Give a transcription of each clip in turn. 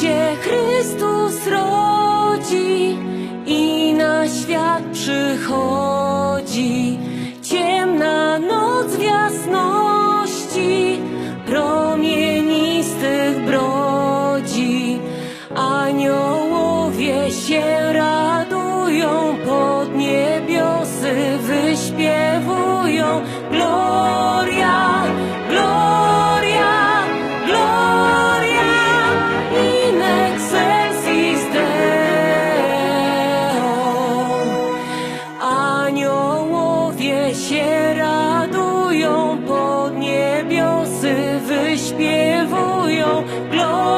się Chrystus rodzi i na świat przychodzi. Się radują, pod niebiosy wyśpiewują. Gloria,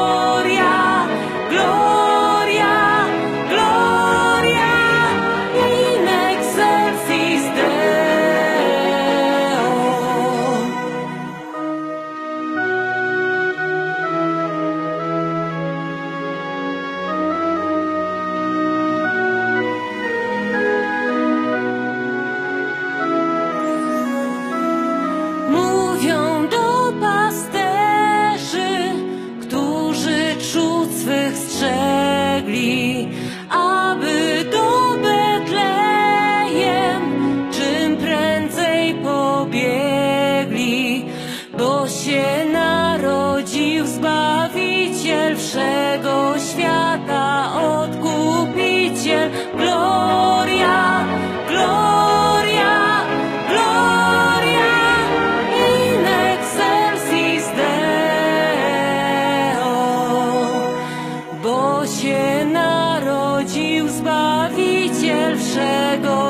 strzegli, aby do Betlejem czym prędzej pobiegli, bo się narodził Zbawiciel wszego świata, Odkupiciel. niczego